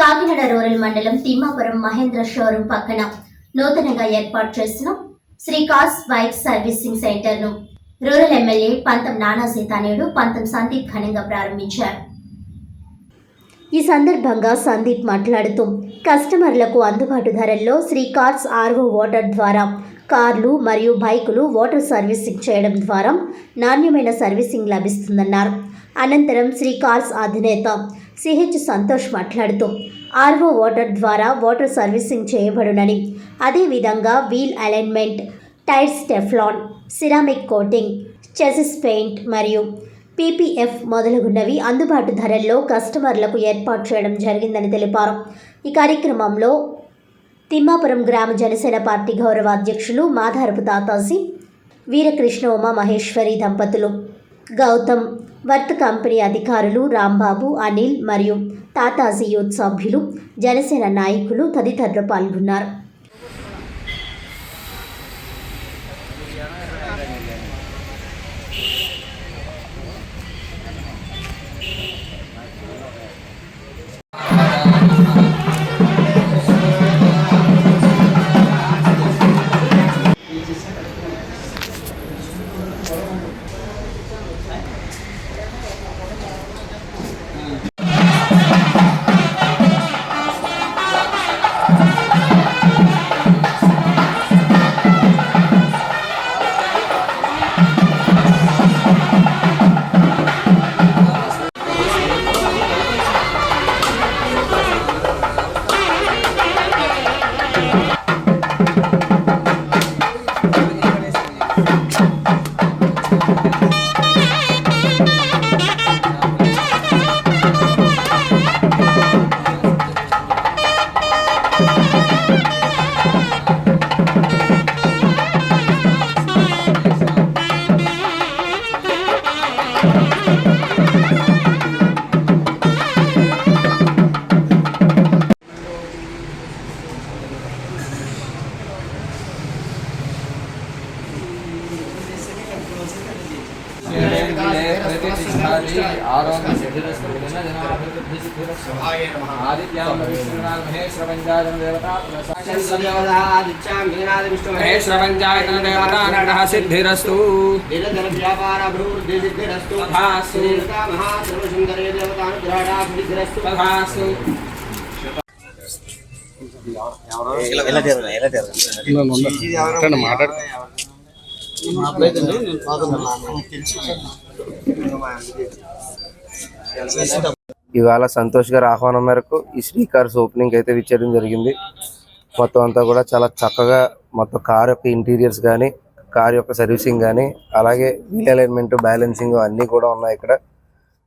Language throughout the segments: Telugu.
కాకినాడ రూరల్ మండలం తిమ్మాపురం మహేంద్ర షోరూం పక్కన నూతనంగా ఏర్పాటు చేసిన శ్రీ కాస్ బైక్ సర్వీసింగ్ సెంటర్ను రూరల్ ఎమ్మెల్యే పంతం నానా సీతానేడు పంతం సందీప్ ఘనంగా ప్రారంభించారు. ఈ సందర్భంగా సందీప్ మాట్లాడుతూ కస్టమర్లకు అందుబాటు ధరల్లో శ్రీ కార్స్ ఆర్వో వాటర్ ద్వారా కార్లు మరియు బైకులు వాటర్ సర్వీసింగ్ చేయడం ద్వారా నాణ్యమైన సర్వీసింగ్ లభిస్తుందన్నారు. అనంతరం శ్రీ కార్స్ అధినేత సిహెచ్ సంతోష్ మాట్లాడుతూ ఆర్వో వాటర్ ద్వారా వాటర్ సర్వీసింగ్ చేయబడునని. అదేవిధంగా wheel alignment tyres Teflon ceramic coating chassis paint మరియు పీపీఎఫ్ మొదలగున్నవి అందుబాటు ధరల్లో కస్టమర్లకు ఏర్పాటు చేయడం జరిగిందని తెలిపారు. ఈ కార్యక్రమంలో తిమ్మాపురం గ్రామ జనసేన పార్టీ గౌరవ అధ్యక్షులు మాధారపు తాతాజీ వీరకృష్ణ ఉమా మహేశ్వరి దంపతులు గౌతమ్ వర్త్ కంపెనీ అధికారులు రాంబాబు అనిల్ మరియు తాతాజీ యూత్ సభ్యులు జనసేన నాయకులు తదితరులు పాల్గొన్నారు. తథాస్తు ఎలా జరగాలి ఎలా జరగాలి మాట్లాడు. ఇవాళ సంతోష్ గారి ఆహ్వానం మేరకు ఈ శ్రీకార్స్ ఓపెనింగ్ అయితే విచ్చేయడం జరిగింది. మొత్తం అంతా కూడా చాలా చక్కగా మొత్తం కార్ యొక్క ఇంటీరియర్స్ కానీ కార్ యొక్క సర్వీసింగ్ కానీ అలాగే వీల్ అలైన్మెంట్ బ్యాలెన్సింగ్ అన్నీ కూడా ఉన్నాయి ఇక్కడ.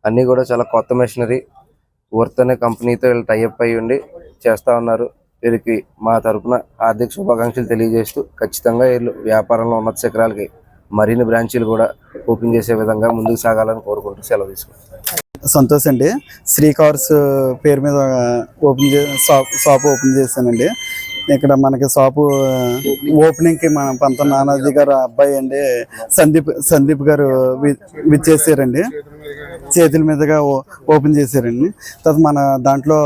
అన్నీ కూడా చాలా కొత్త మెషినరీ వర్త్ అనే కంపెనీతో వీళ్ళు టైఅప్ అయ్యి ఉండి చేస్తూ ఉన్నారు. వీరికి మా తరపున ఆర్థిక శుభాకాంక్షలు తెలియజేస్తూ ఖచ్చితంగా వీళ్ళు వ్యాపారంలో ఉన్నత శిఖరాలకి మరిన్ని బ్రాంచీలు కూడా ఓపెన్ చేసే విధంగా ముందుకు సాగాలని కోరుకుంటూ సెలవు తీసుకుంటాం సంతోష్ అండి. శ్రీ కార్స్ పేరు మీద ఓపెన్ చే షాప్ షాప్ ఓపెన్ చేశానండి. ఇక్కడ మనకి షాపు ఓపెనింగ్కి మన పంత నానాజీ గారు అబ్బాయి అండి సందీప్ సందీప్ గారు వి- విచ్చేసారండి. చేతుల మీదుగా ఓ- ఓపెన్ చేశారండి. తర్వాత మన దాంట్లో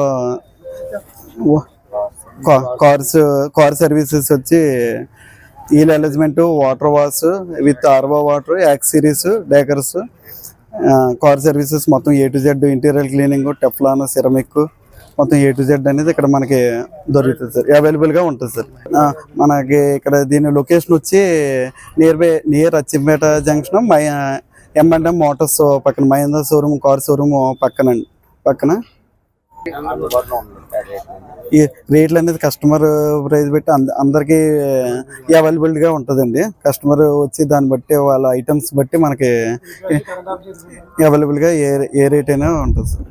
ఓ- కార్స్ కార్ సర్వీసెస్ వచ్చి wheel alignment water wash with RO water accessories decors car services మొత్తం A to Z interior cleaning Teflon ceramic మొత్తం ఏ టు జెడ్ అనేది ఇక్కడ మనకి దొరుకుతుంది సార్. అవైలబుల్గా ఉంటుంది సార్. మనకి ఇక్కడ దీని లొకేషన్ వచ్చి near by near Achampeta junction my M and M motors పక్కన మహేంద్ర షోరూమ్ కార్ షోరూమ్ పక్కన పక్కన ఈ రేట్లు అనేది కస్టమర్ ప్రైస్ పెట్టి అంద అందరికీ అవైలబిలిటీగా ఉంటుందండి. కస్టమర్ వచ్చి దాన్ని బట్టి వాళ్ళ ఐటమ్స్ బట్టి మనకి అవైలబుల్గా ఏ ఏ రేట్ అయినా ఉంటుంది సార్.